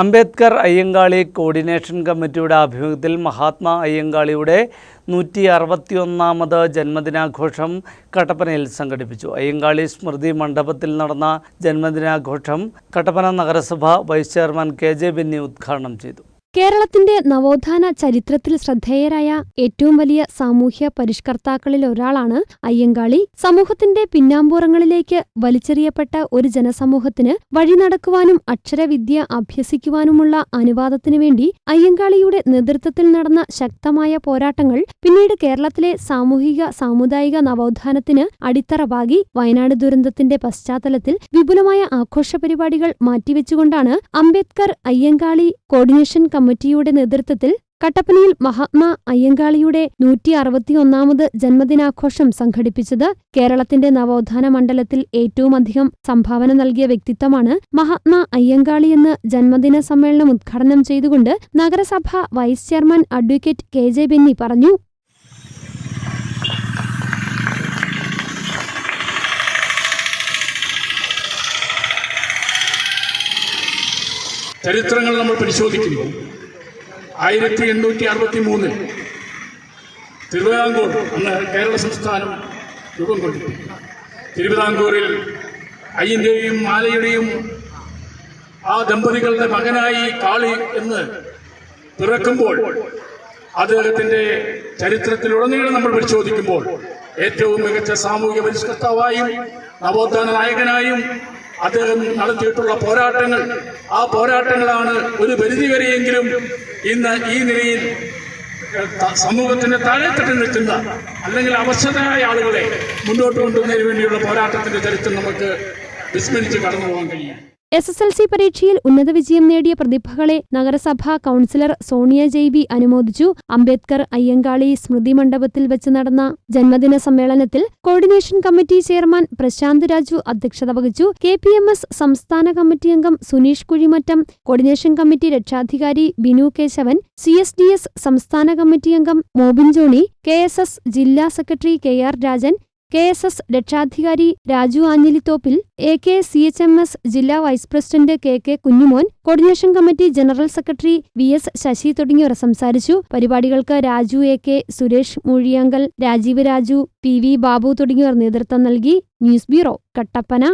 Ambedkar Ayyankali coordination കമ്മിറ്റിയുടെ ആഭിമുഖ്യത്തിൽ മഹാത്മാ അയ്യങ്കാളിയുടെ നൂറ്റി അറുപത്തിയൊന്നാമത് ജന്മദിനാഘോഷം കട്ടപ്പനയിൽ സംഘടിപ്പിച്ചു. അയ്യങ്കാളി സ്മൃതി മണ്ഡപത്തിൽ നടന്ന ജന്മദിനാഘോഷം കട്ടപ്പന നഗരസഭ vice chairman K J Binny ഉദ്ഘാടനം ചെയ്തു. കേരളത്തിന്റെ നവോത്ഥാന ചരിത്രത്തിൽ ശ്രദ്ധേയരായ ഏറ്റവും വലിയ സാമൂഹ്യ പരിഷ്കർത്താക്കളിൽ ഒരാളാണ് അയ്യങ്കാളി. സമൂഹത്തിന്റെ പിന്നാമ്പുറങ്ങളിലേക്ക് വലിച്ചെറിയപ്പെട്ട ഒരു ജനസമൂഹത്തിന് വഴി നടക്കുവാനും അക്ഷരവിദ്യ അഭ്യസിക്കുവാനുമുള്ള അനുവാദത്തിനു വേണ്ടി അയ്യങ്കാളിയുടെ നേതൃത്വത്തിൽ നടന്ന ശക്തമായ പോരാട്ടങ്ങൾ പിന്നീട് കേരളത്തിലെ സാമൂഹിക സാമുദായിക നവോത്ഥാനത്തിന് അടിത്തറ പാകി വയനാട് ദുരന്തത്തിന്റെ പശ്ചാത്തലത്തിൽ വിപുലമായ ആഘോഷ പരിപാടികൾ മാറ്റിവെച്ചുകൊണ്ടാണ് അംബേദ്കർ അയ്യങ്കാളി കോർഡിനേഷൻ കമ്മിറ്റിയുടെ നേതൃത്വത്തിൽ കട്ടപ്പനയിൽ മഹാത്മാ അയ്യങ്കാളിയുടെ നൂറ്റി അറുപത്തിയൊന്നാമത് ജന്മദിനാഘോഷം സംഘടിപ്പിച്ചത് കേരളത്തിന്റെ നവോത്ഥാന മണ്ഡലത്തിൽ ഏറ്റവുമധികം സംഭാവന നൽകിയ വ്യക്തിത്വമാണ് മഹാത്മാ അയ്യങ്കാളി എന്ന് ജന്മദിന സമ്മേളനം ഉദ്ഘാടനം ചെയ്തുകൊണ്ട് നഗരസഭ vice chairman advocate K J Benny പറഞ്ഞു. ചരിത്രങ്ങൾ നമ്മൾ പരിശോധിക്കുന്നു. ആയിരത്തി എണ്ണൂറ്റി അറുപത്തി മൂന്നിൽ തിരുവിതാംകൂർ അന്ന് കേരള സംസ്ഥാനം രൂപം കൊണ്ടു തിരുവിതാംകൂറിൽ അയ്യന്റെയും മാലയുടെയും ആ ദമ്പതികളുടെ മകനായി കാളി എന്ന് പിറക്കുമ്പോൾ അദ്ദേഹത്തിന്റെ ചരിത്രത്തിലുടനീളം നമ്മൾ പരിശോധിക്കുമ്പോൾ ഏറ്റവും മികച്ച സാമൂഹ്യ പരിഷ്കർത്താവായും നവോത്ഥാന നായകനായും അദ്ദേഹം നടത്തിയിട്ടുള്ള പോരാട്ടങ്ങൾ. ആ പോരാട്ടങ്ങളാണ് ഒരു പരിധിവരെയെങ്കിലും ഇന്ന് ഈ നിലയിൽ സമൂഹത്തിന്റെ താഴെത്തട്ടിൽ നിൽക്കുന്ന അല്ലെങ്കിൽ അവശരായ ആളുകളെ മുന്നോട്ട് കൊണ്ടുവന്നതിന് വേണ്ടിയുള്ള പോരാട്ടത്തിന്റെ ചരിത്രം നമുക്ക് വിസ്മരിച്ച് കടന്നു പോകാൻ കഴിയും. എസ് എസ് എൽ സി പരീക്ഷയിൽ ഉന്നത വിജയം നേടിയ പ്രതിഭകളെ നഗരസഭാ കൌൺസിലർ സോണിയ ജെയ്ബി അനുമോദിച്ചു. അംബേദ്കർ അയ്യങ്കാളി സ്മൃതി മണ്ഡപത്തിൽ വെച്ച് നടന്ന ജന്മദിന സമ്മേളനത്തിൽ coordination committee chairman Prashanth Raju അധ്യക്ഷത വഹിച്ചു. കെ പി എം എസ് സംസ്ഥാന കമ്മിറ്റി അംഗം സുനീഷ് കുഴിമറ്റം കോർഡിനേഷൻ കമ്മിറ്റി രക്ഷാധികാരി Binu Keshavan C S D S സംസ്ഥാന കമ്മിറ്റി അംഗം Mobin Johny K S S ജില്ലാ secretary K R Rajan K S S രക്ഷാധികാരി Raju Anjilithoppil A K C H M S ജില്ലാ vice president K K Kunjumon coordination committee general secretary V S Sasi തുടങ്ങിയവർ സംസാരിച്ചു. പരിപാടികൾക്ക് Raju A K Suresh Moozhiyankal Rajeev Raju P V Babu തുടങ്ങിയവർ നേതൃത്വം നൽകി. News bureau Kattappana.